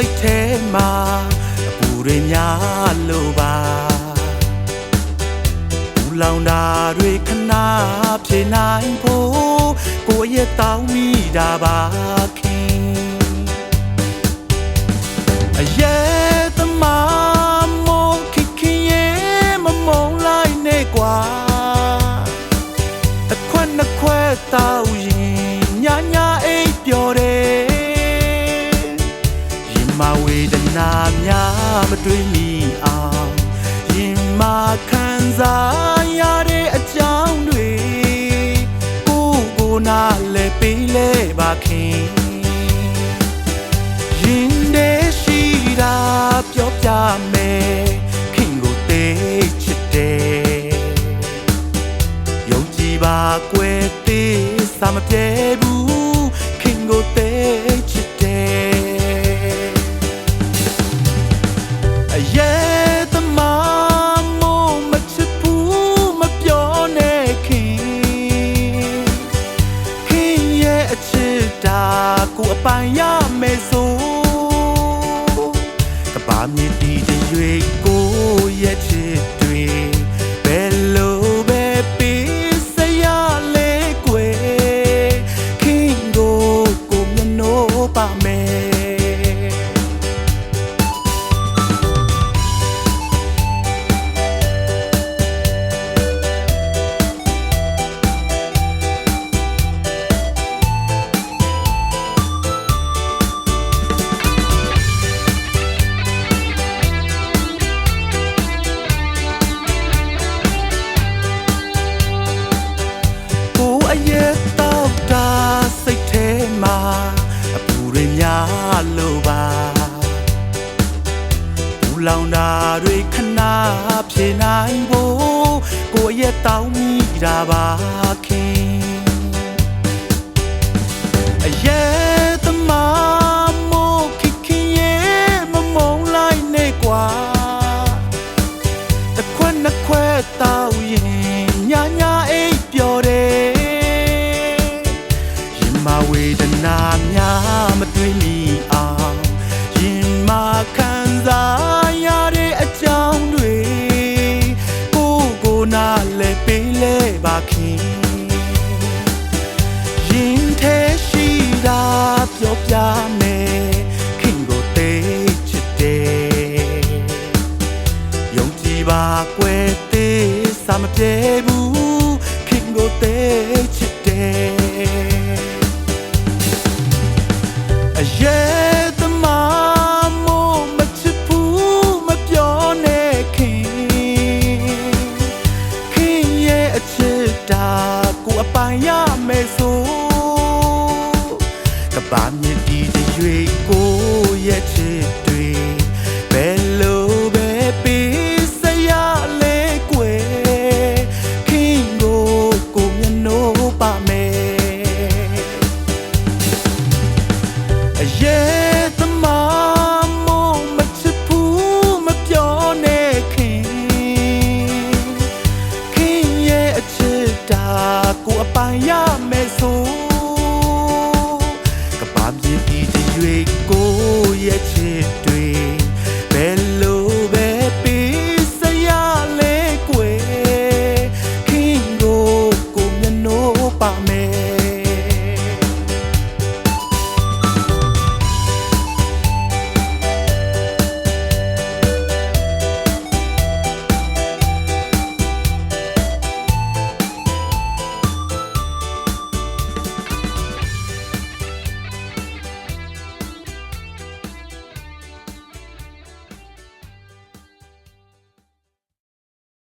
စိတ်ထဲမှာအပူတွေများလို့ပါဘူးလောင်တာတွေခဏဖြေနိုင်ဖို့ကိုယ့်ရဲ့တောင်းမိတာပါခင်အရဲ့ များမတွေးမိအောင်ရင်မခံစားရတဲ့အကြောင်းတွေကိုယ်ကိုယ်နာလဲပေးလဲပါခင်ရင်ထဲရှိတာပြောပြမယ်ခင်ကိုသိချစ်တယ်ယုံကြည်ပါကွယ်သေးစာမပြေဘူး တာကိုအပိုင်ရမယ်ဆိုကဘာမြည်တီတဲ့ရွေကို လို့ပါဘူလောင်တာတွေခဏဖြေနိုင်ဖို့ကိုယ်ရဲ့တောင်းမိတာပါခင်အရဲ့သမားမို့ခင်ခင်ရဲ့မမုံလိုက်နဲ့ကွာတစ်ခွက်နှစ်ခွက်တောက်ရင်ညာညာအိပ်ပျော်တယ်ရင်မဝေဒနာများမ မပြေဘူးခင်ကိုသေးချစ်တယ်အရေးသမားမို့မချစ်ဘူးမပြောနဲ့ခင်ခင်ရဲ့အချစ်တာကိုအပိုင်ရမယ်ဆိုကဘာမြင်ဒီရွေကိုရဲ့